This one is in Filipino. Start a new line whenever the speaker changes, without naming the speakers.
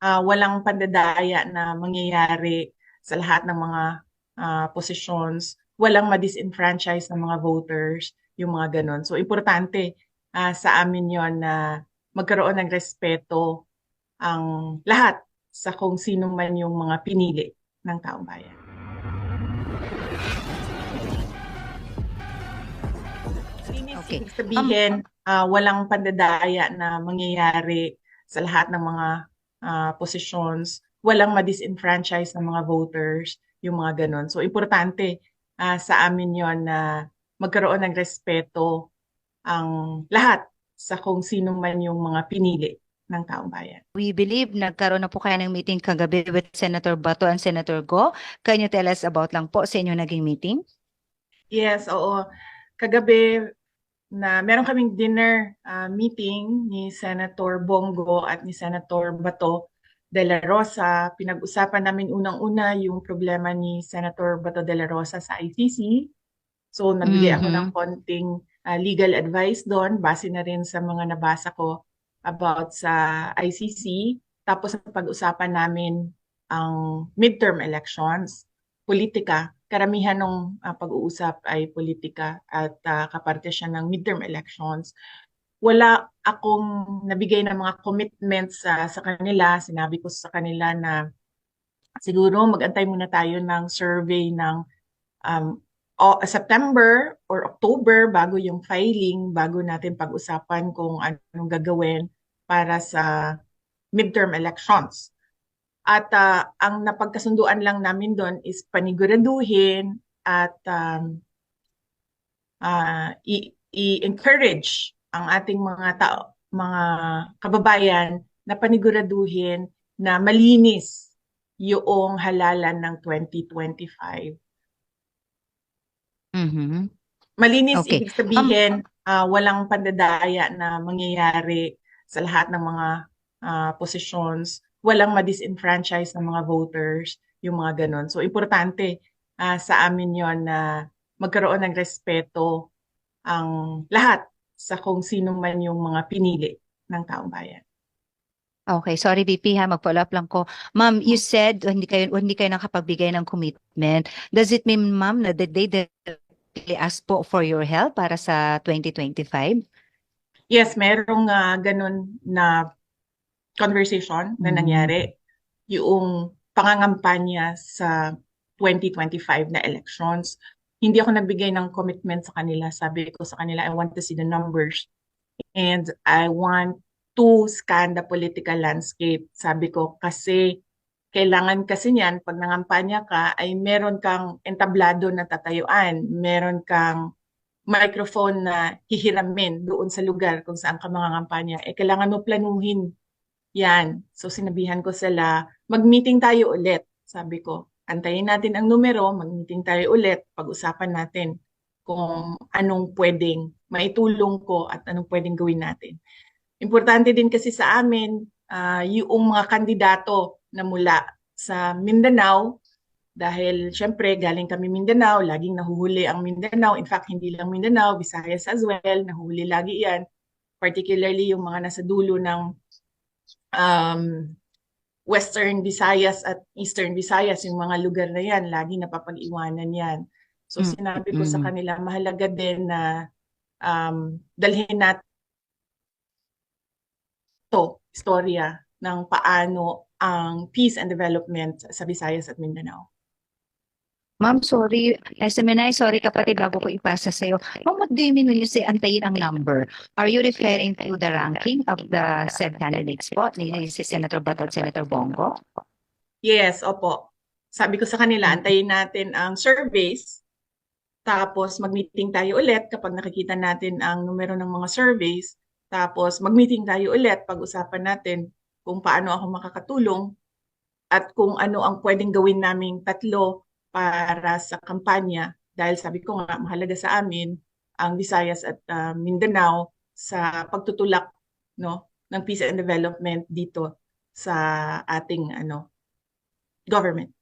ah, walang pandadaya na mangyayari sa lahat ng mga ah, positions, walang ma-disenfranchise ng mga voters, yung mga ganon. So, importante ah, sa amin yon na magkaroon ng respeto ang lahat sa kung sino man yung mga pinili ng taong bayan.
Okay.
ibig sabihin, ah, walang pandadaya na mangyayari sa lahat ng mga ah, positions, walang ma-disenfranchise ng mga voters, yung mga ganon. So, importante ah, sa amin yon na magkaroon ng respeto ang lahat sa kung sino man yung mga pinili ng taong bayan.
We believe nagkaroon na po kayo ng meeting kagabi with Senator Bato and Senator Go. Can you tell us about lang po sa inyong naging meeting?
Yes, oo. Kagabi na meron kaming dinner ah, meeting ni Senator Bongo at ni Senator Bato de la Rosa. Pinag-usapan namin unang-una yung problema ni Senator Bato de la Rosa sa ICC. So, nabigay ako
Mhm.
ng konting ah, legal advice doon base na rin sa mga nabasa ko about sa ICC. Tapos pag-usapan namin ang midterm elections, politika. Karamihan ng ah, pag-uusap ay politika at ah, kaparte siya ng midterm elections. Wala akong nabigay ng mga commitments sa sa kanila. Sinabi ko sa kanila na siguro mag-antay muna tayo ng survey ng um, o- September or October bago yung filing, bago natin pag-usapan kung anong gagawin para sa midterm elections. At ah, ang napagkasunduan lang namin doon is paniguraduhin at um, ah, i- i-encourage ang ating mga tao, mga kababayan na paniguraduhin na malinis yung halalan ng 2025.
Mhm.
Malinis
Okay.
ibig sabihin ah, walang pandadaya na mangyayari sa lahat ng mga ah, posisyon, walang ma-disenfranchise ng mga voters, yung mga ganon. So importante ah, sa amin yon na magkaroon ng respeto ang lahat sa kung sino man yung mga pinili ng taong bayan.
Okay, sorry VP ha, mag-follow up lang ko. Ma'am, you said hindi kayo hindi kayo nakapagbigay ng commitment. Does it mean ma'am na did they directly ask po for your help para sa 2025?
Yes, merong ah, ganun na conversation na
Mhm.
nangyari. Yung pangangampanya sa 2025 na elections. Hindi ako nagbigay ng commitment sa kanila. Sabi ko sa kanila, I want to see the numbers. And I want to scan the political landscape. Sabi ko, kasi kailangan kasi niyan, pag nangampanya ka, ay meron kang entablado na tatayuan. Meron kang microphone na hihiramin doon sa lugar kung saan ka mangangampanya. Eh, kailangan mo planuhin yan. So, sinabihan ko sila, mag-meeting tayo ulit. Sabi ko, antayin natin ang numero, mag-meeting tayo ulit, pag-usapan natin kung anong pwedeng maitulong ko at anong pwedeng gawin natin. Importante din kasi sa amin, ah, yung mga kandidato na mula sa Mindanao, dahil syempre galing kami Mindanao, laging nahuhuli ang Mindanao. In fact, hindi lang Mindanao, Visayas as well, nahuhuli lagi yan. Particularly yung mga nasa dulo ng um, Western Visayas at Eastern Visayas, yung mga lugar na yan, lagi napapag-iwanan yan. So
Mm,
sinabi ko sa
mm.
kanila, mahalaga din na um, dalhin natin to istorya ng paano ang peace and development sa Visayas at Mindanao.
Ma'am, sorry. SMNI, sorry kapatid, bago ko ipasa sa'yo. Ma'am, what do you mean when you say antayin ang number? Are you referring to the ranking of the said candidates po, ni si Senator Bato at Senator Bongo?
Yes, opo. Sabi ko sa kanila, antayin natin ang surveys. Tapos mag-meeting tayo ulit kapag nakikita natin ang numero ng mga surveys. Tapos mag-meeting tayo ulit, pag-usapan natin kung paano ako makakatulong at kung ano ang pwedeng gawin naming tatlo para sa kampanya. Dahil sabi ko nga, mahalaga sa amin ang Visayas at ah, Mindanao sa pagtutulak no, ng peace and development dito sa ating ano government.